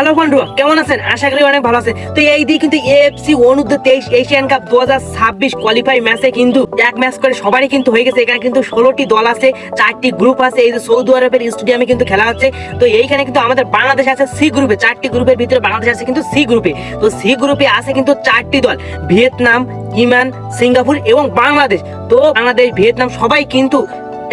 Hello বন্ধু, কেমন আছেন? আশা করি অনেক ভালো আছেন। তো এই দিয়ে কিন্তু এএফসি অনূর্ধ্ব তেইশ এশিয়ান কাপ দু হাজার ছাব্বিশ কোয়ালিফাই ম্যাচে কিন্তু এক ম্যাচ করে সবারই কিন্তু হয়ে গেছে। এখানে কিন্তু ষোলোটি দল আছে, চারটি গ্রুপ আছে। এই যে সৌদি আরবের স্টেডিয়ামে কিন্তু খেলা হচ্ছে। তো এইখানে কিন্তু আমাদের বাংলাদেশ আছে সি গ্রুপে চারটি গ্রুপের ভিতরে বাংলাদেশ আছে কিন্তু সি গ্রুপে তো সি গ্রুপে আছে কিন্তু চারটি দল, ভিয়েতনাম, ইমান, সিঙ্গাপুর এবং বাংলাদেশ। তো বাংলাদেশ, ভিয়েতনাম সবাই কিন্তু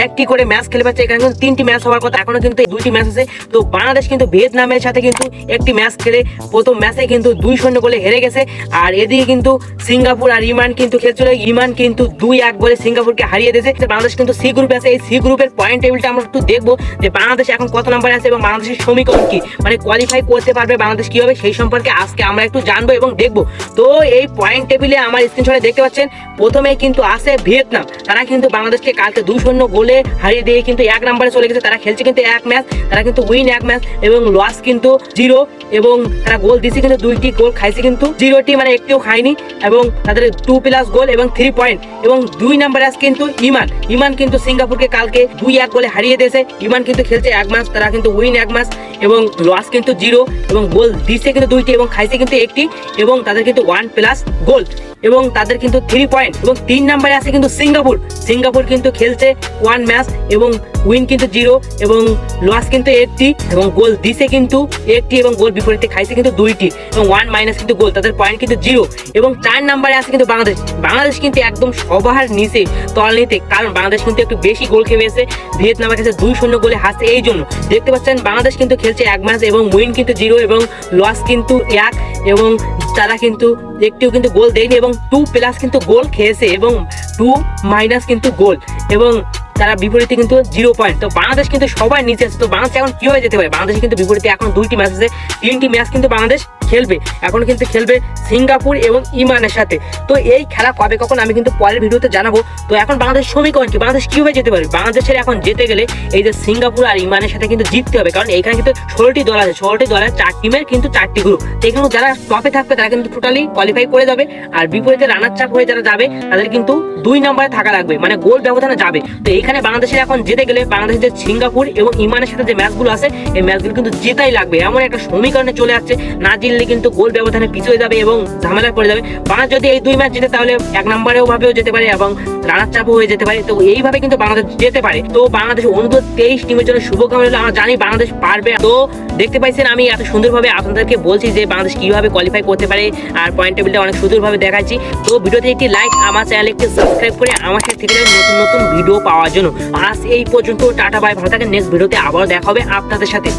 একটি করে ম্যাচ খেলে পাচ্ছে? এখানে কিন্তু তিনটি ম্যাচ হওয়ার কথা। এখনও কিন্তু দুইটি ম্যাচ আছে। তো বাংলাদেশ কিন্তু ভিয়েতনামের সাথে কিন্তু একটি ম্যাচ খেলে প্রথম ম্যাচে কিন্তু দুই শূন্য গোলে হেরে গেছে। আর এদিকে কিন্তু সিঙ্গাপুর আর ইমান কিন্তু খেলছিল। ইমান কিন্তু দুই এক গোলে সিঙ্গাপুরকে হারিয়ে দিয়েছে। বাংলাদেশ কিন্তু সি গ্রুপে আছে। এই সি গ্রুপের পয়েন্ট টেবিলটা আমরা একটু দেখব যে বাংলাদেশ এখন কত নম্বরে আছে এবং বাংলাদেশের সমীকরণ কি? মানে কোয়ালিফাই করতে পারবে বাংলাদেশ কি হবে সেই সম্পর্কে আজকে আমরা একটু জানব এবং দেখব। তো এই পয়েন্ট টেবিলে আমার স্ক্রিনশটে দেখতে পাচ্ছেন, প্রথমে কিন্তু আছে ভিয়েতনাম। তারা কিন্তু বাংলাদেশকে কালকে দুই শূন্য গোলে হারিয়ে দিয়ে কিন্তু এক নম্বরে চলে গেছে। তারা খেলছে কিন্তু এক ম্যাচ তারা কিন্তু উইন এক ম্যাচ এবং লস কিন্তু জিরো এবং তারা গোল দিছে কিন্তু দুইটি গোল খাইছে কিন্তু জিরোটি মানে একটিও খায়নি এবং তাদের টু প্লাস গোল এবং থ্রি পয়েন্ট এবং দুই নম্বরে আছে কিন্তু ইমান। ইমান কিন্তু সিঙ্গাপুরকে কালকে দুই এক গোলে হারিয়ে দিয়েছে। ইমান কিন্তু খেলছে এক ম্যাচ তারা কিন্তু উইন এক ম্যাচ এবং লস কিন্তু জিরো এবং গোল দিছে কিন্তু দুইটি এবং খাইছে কিন্তু একটি এবং তাদের কিন্তু ওয়ান প্লাস গোল এবং তাদের কিন্তু থ্রি পয়েন্ট এবং তিন নম্বরে আছে কিন্তু সিঙ্গাপুর সিঙ্গাপুর কিন্তু খেলছে ওয়ান ম্যাচ এবং উইন কিন্তু জিরো এবং লস কিন্তু একটি এবং গোল দিছে কিন্তু একটি এবং গোল বিপরীতে খাইছে কিন্তু দুইটি এবং ওয়ান মাইনাস কিন্তু গোল তাদের পয়েন্ট কিন্তু জিরো এবং চার নাম্বারে আছে কিন্তু বাংলাদেশ। বাংলাদেশ কিন্তু একদম সবার নিচে তল নিতে, কারণ বাংলাদেশ কিন্তু একটু বেশি গোল খেয়েছে। ভিয়েতনামের কাছে দুই শূন্য গোলে হাসছে এই জন্য। দেখতে পাচ্ছেন, বাংলাদেশ কিন্তু খেলছে এক ম্যাচ এবং উইন কিন্তু জিরো এবং লস কিন্তু এক এবং তারা কিন্তু একটিও কিন্তু গোল দেয়নি এবং টু প্লাস কিন্তু গোল খেয়েছে এবং টু মাইনাস কিন্তু গোল এবং তারা বিপরীতে কিন্তু জিরো পয়েন্ট তো বাংলাদেশ কিন্তু সবাই নিচে আছে। তো বাংলাদেশ এখন কীভাবে যেতে পারে? বাংলাদেশ কিন্তু বিপরীতে এখন দুইটি ম্যাচ আছে। তিনটি ম্যাচ কিন্তু বাংলাদেশ খেলবে। এখন কিন্তু খেলবে সিঙ্গাপুর এবং ইমানের সাথে। তো এই খেলা কবে কখন আমি কিন্তু পরের ভিডিওতে জানাব। তো এখন বাংলাদেশ সমীকরণ কি? বাংলাদেশ কীভাবে যেতে পারে? বাংলাদেশের এখন যেতে গেলে এই যে সিঙ্গাপুর আর ইমানের সাথে কিন্তু জিততে হবে। কারণ এখানে কিন্তু ষোলোটি দল আছে। ষোলোটি দলের চার টিমের কিন্তু চারটি গ্রুপ তো এখানে যারা টপে থাকবে, তারা কিন্তু টোটালি কোয়ালিফাই করে যাবে। আর বিপরীতে রানার চাপ হয়ে যারা যাবে, তাদের কিন্তু দুই নম্বরে থাকা লাগবে। মানে গোল ব্যবধানে যাবে। তো এখানে বাংলাদেশের এখন যেতে গেলে বাংলাদেশের যে সিঙ্গাপুর এবং ইমানের সাথে যে ম্যাচগুলো আছে, এই ম্যাচগুলো কিন্তু জেতাই লাগবে। এমন একটা সমীকরণে চলে আসছে। না জিতলে কিন্তু গোল ব্যবধানে পিছিয়ে যাবে এবং ঝামেলা পড়ে যাবে। বাংলাদেশ যদি এই দুই ম্যাচ জেতে, তাহলে এক নম্বরেও ভাবেও যেতে পারে এবং রানার চাপও হয়ে যেতে পারে। তো এইভাবে কিন্তু বাংলাদেশ যেতে পারে। তো বাংলাদেশ অনুরোধ, তেইশ টিমের জন্য শুভকামনা রইল। আমরা জানি বাংলাদেশ পারবে তো দেখতে পাইছেন আমি এত সুন্দরভাবে আপনাদেরকে বলছি যে বাংলাদেশ কীভাবে কোয়ালিফাই করতে পারে আর পয়েন্ট টেবিলটা অনেক সুন্দরভাবে দেখাচ্ছি। তো ভিডিওতে একটি লাইক আমার চ্যানেল একটি সাবস্ক্রাইব করে আমার সাথে নতুন নতুন ভিডিও পাওয়ার জন্য। আজ এই পর্যন্ত টাটা, বাই। ভালো থাকেন। নেক্সট ভিডিওতে আবার দেখা হবে আপনাদের সাথে।